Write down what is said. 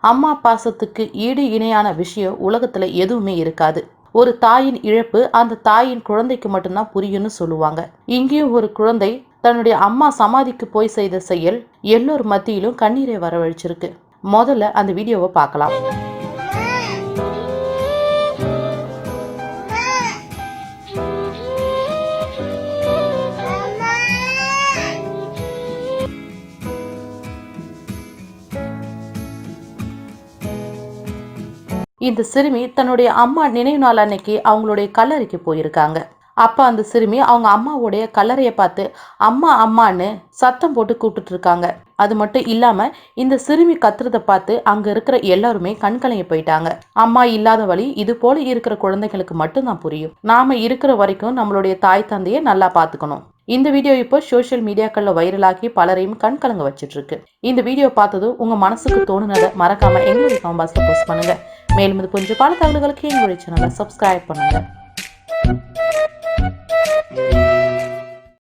அம்மா பாசத்துக்கு ஈடு இணையான விஷயம் உலகத்துல எதுவுமே இருக்காது. ஒரு தாயின் இழப்பு அந்த தாயின் குழந்தைக்கு மட்டும்தான் புரியும்னு சொல்லுவாங்க. இங்கேயும் ஒரு குழந்தை தன்னுடைய அம்மா சமாதிக்கு போய் செய்த செயல் எல்லோர் மத்தியிலும் கண்ணீரை வரவழைச்சிருக்கு. முதல்ல அந்த வீடியோவை பார்க்கலாம். இந்த சிறுமி தன்னுடைய அம்மா நினைவு நாள் அன்னைக்கு அவங்களுடைய கல்லறைக்கு போயிருக்காங்க. அப்போ அந்த சிறுமி அவங்க அம்மாவுடைய கல்லறையை பார்த்து அம்மா அம்மான்னு சத்தம் போட்டு கூப்பிட்டுட்டு இருக்காங்க. அது மட்டும் இல்லாமல் இந்த சிறுமி கத்துறத பார்த்து அங்கே இருக்கிற எல்லாருமே கண்கலங்கி போயிட்டாங்க. அம்மா இல்லாத வழி இது போல இருக்கிற குழந்தைகளுக்கு மட்டும்தான் புரியும். நாம இருக்கிற வரைக்கும் நம்மளுடைய தாய் தந்தையை நல்லா பார்த்துக்கணும். இந்த வீடியோ இப்போ சோஷியல் மீடியாக்களில் வைரலாகி பலரையும் கண்கலங்க வச்சுட்டு இருக்கு. இந்த வீடியோ பார்த்ததும் உங்க மனசுக்கு தோணுனதை மறக்காம எங்களுடைய காம்பாஸ்ல போஸ்ட் பண்ணுங்க. மேலும் இது கொஞ்சம் பல தகவல்களுக்கு எங்களுடைய சேனலை சப்ஸ்கிரைப் பண்ணுங்கள்